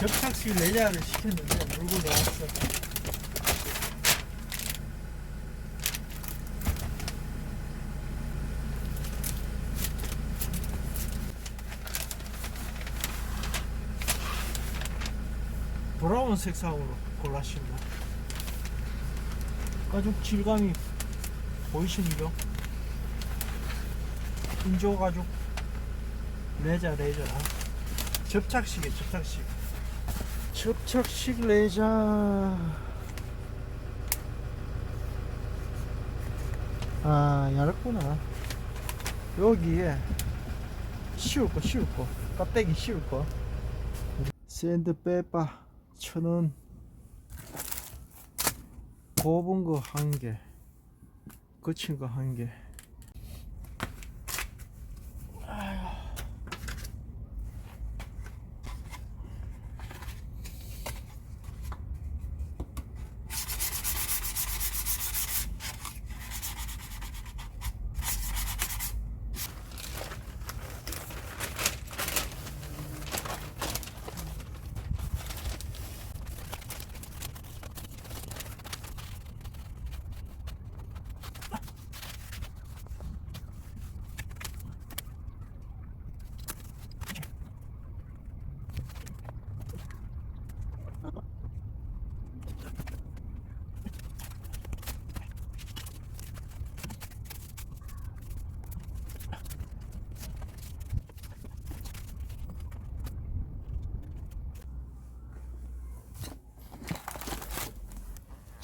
접착식 레자를 시켰는데 물고 나왔어. 브라운 색상으로 골랐습니다. 가죽 질감이 보이시는겨? 인조 가죽 레자 레자 접착식이에요 접착식 접착식 레자 아 얇구나. 여기에 씌울 거 씌울 거. 껍데기 씌울 거. 샌드 빼빠 천원. 곱은 거 한개 거친 거 한개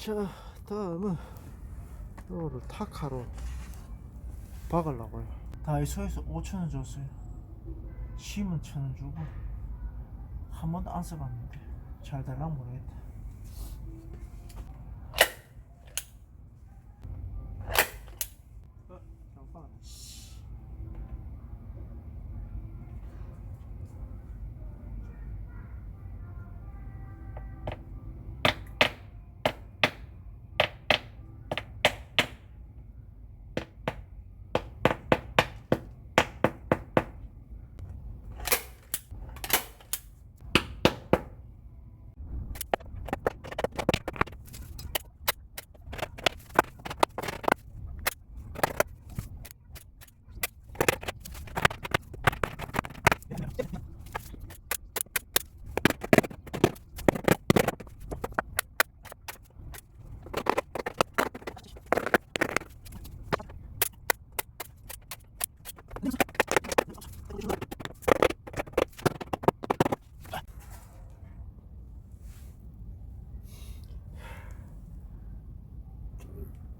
자 다음은 이거를 타카로 박으려고요. 다이소에서 5천원 줬어요. 심은 천원 주고 한 번도 안 써봤는데 잘 될랑 모르겠다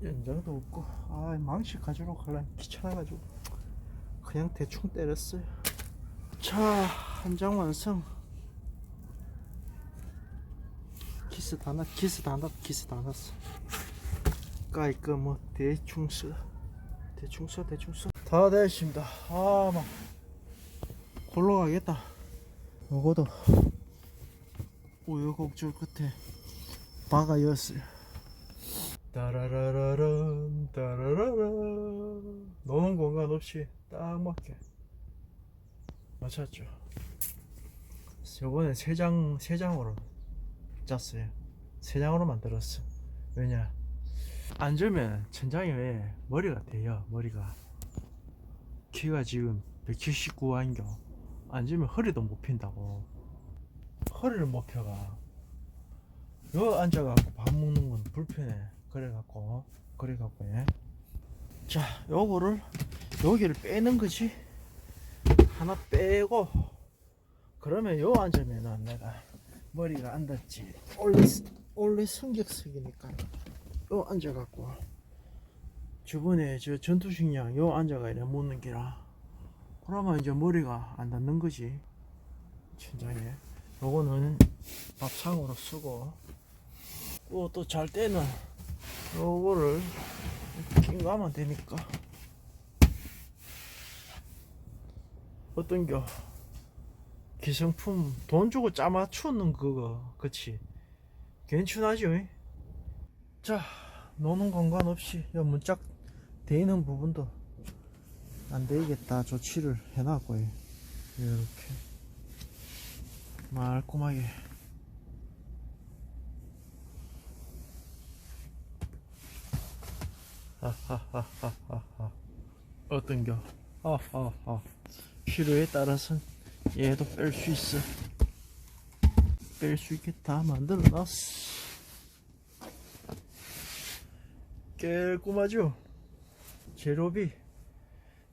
연장도 없고 아 망치 가지러 갈라 귀찮아가지고 그냥 대충 때렸어요. 자 한 장 완성. 키스 다 났, 키스 다 났, 키스 다 났어. 까이거 뭐 대충 써. 대충 써 대충 써다 됐습니다. 아 막 골로 가겠다. 요거도 우여곡절 끝에 박아였어요 따라라라란 따라라라 노는 공간 없이 딱 맞게. 맞췄죠? 요번에 세 장, 세 장으로 짰어요. 세 장으로 만들었어. 왜냐? 앉으면 천장에 왜 머리가 돼요? 머리가. 키가 지금 179안겨 앉으면 허리도 못 핀다고. 허리를 못 펴가. 여 앉아갖고 밥 먹는 건 불편해 그래갖고 그래갖고 예. 자 요거를 여기를 빼는 거지. 하나 빼고 그러면 요 앉으면은 내가 머리가 안 닿지. 원래 원래 성격석이니까 요 앉아갖고 저번에 저 전투식량 요 앉아가 이래 먹는 기라. 그러면 이제 머리가 안 닿는 거지. 천장에. 요거는 밥상으로 쓰고. 또 잘 때는 요거를 끼고 하면 되니까. 어떤겨? 기성품 돈 주고 짜맞추는 그거. 그치? 괜찮아죠 자 노는 공간 없이 요 문짝 돼 있는 부분도 안 되겠다. 조치를 해놨고요. 이렇게 말끔하게 하하하하하 어떤겨? 하하하 필요에 따라서 얘도 뺄 수 있어. 뺄 수 있게 다 만들어 놨어. 깔끔하죠? 제로비.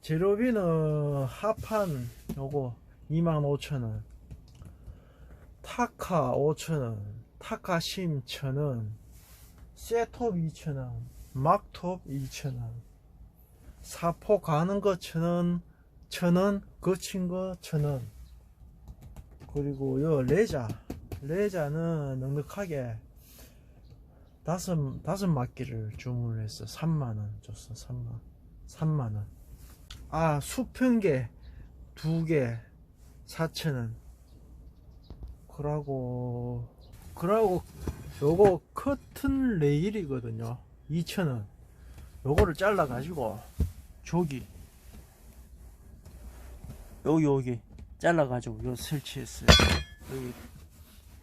제로비는 하판 요거 25,000원. 타카 5,000원. 타카 심 1,000원. 셋톱 2,000원 막톱 2,000원 사포 가는 거 1,000원 1,000원 거친 거 1,000원 그리고 요 레자. 레자는 넉넉하게 다섯 다섯 막기를 주문을 했어 3만원 줬어 3만. 3만원. 아 수평계 두 개 4천원 그러고 그러고 요거 커튼 레일이거든요 2천원. 요거를 잘라 가지고 저기. 여기 여기 잘라 가지고 요 설치했어요. 여기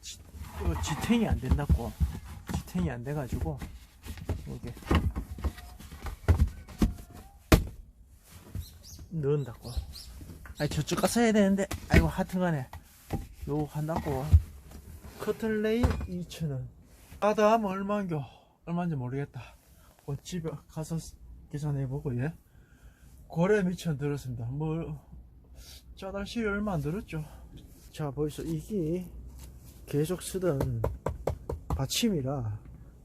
지, 요 지탱이 안 된다고? 지탱이 안 돼 가지고 여기 넣은다고. 아니 저쪽 가서 해야 되는데. 아이고 하여튼간에 요 한다고. 커튼 레일 2,000원. 아다 하면 얼마인겨? 얼마인지 모르겠다 어, 집에 가서 계산해 보고 예? 거래 미천 들었습니다. 뭐 짜달실이 얼마 안 들었죠. 자 벌써 이게 계속 쓰던 받침이라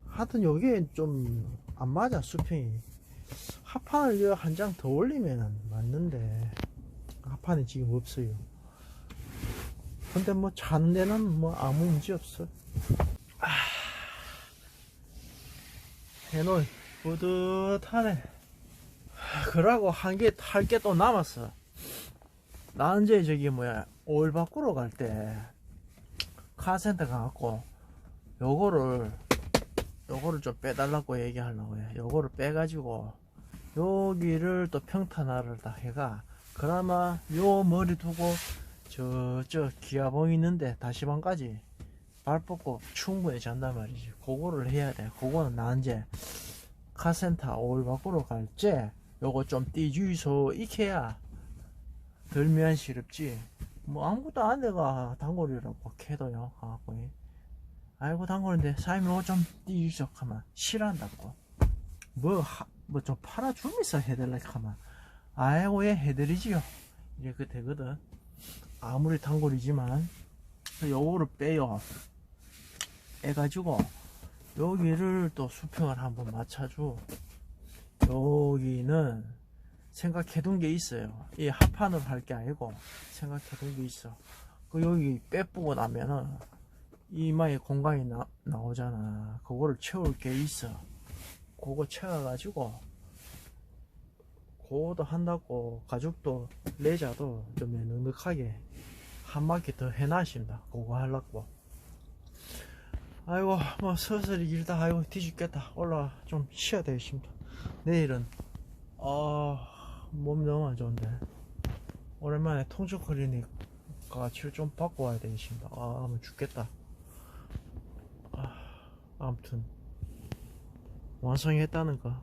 하여튼 여기에 좀안 맞아 수평이. 하판을 한 장 더 올리면 맞는데 하판이 지금 없어요. 근데 뭐 자는 데는 뭐 아무 문제 없어. 아, 해놓이 뿌듯하네. 그러고 한 개 할 게 또 남았어. 나 이제 저기 뭐야 오일 바꾸러 갈때 카센터 가갖고 요거를 요거를 좀 빼달라고 얘기하려고 해. 요거를 빼가지고 여기를 또 평탄화를 다 해가 그나마 요 머리 두고 저저 기아봉 있는데 다시방까지 발 뻗고 충분히 잔단 말이지. 그거를 해야 돼. 그거는 나 이제 카센터 오일 바꾸러 갈지 요거 좀 띠주이소 익혀야 덜 미안스럽지. 뭐 아무것도 안 내가. 단골이라고 캐도요 가갖고 아이고 단골인데 이거 좀 띠주이소 하면 싫어한다고. 뭐좀 팔아주면서 해달라 하면 아이고 예 해드리지요. 이렇게 되거든. 아무리 단골이지만 요거를 빼요. 빼가지고 여기를 또 수평을 한번 맞춰줘. 여기는 생각해둔 게 있어요. 이 합판을 할게 아니고 생각해둔 게 있어. 그 여기 빼보고 나면은 이마에 공간이 나, 나오잖아. 그거를 채울 게 있어. 그거 채워가지고 그거도 한다고 가죽도 레자도 좀 넉넉하게 한 바퀴 더 해놨습니다. 그거 하려고 아이고 뭐 서서히 일다 아이고 뒤죽겠다. 올라 좀 쉬어야 되겠습니다. 내일은 아 몸이 너무 안 좋은데. 오랜만에 통증 클리닉가 치료 좀 받고 와야 되겠습니다. 아뭐 죽겠다. 아, 아무튼. 완성했다는 거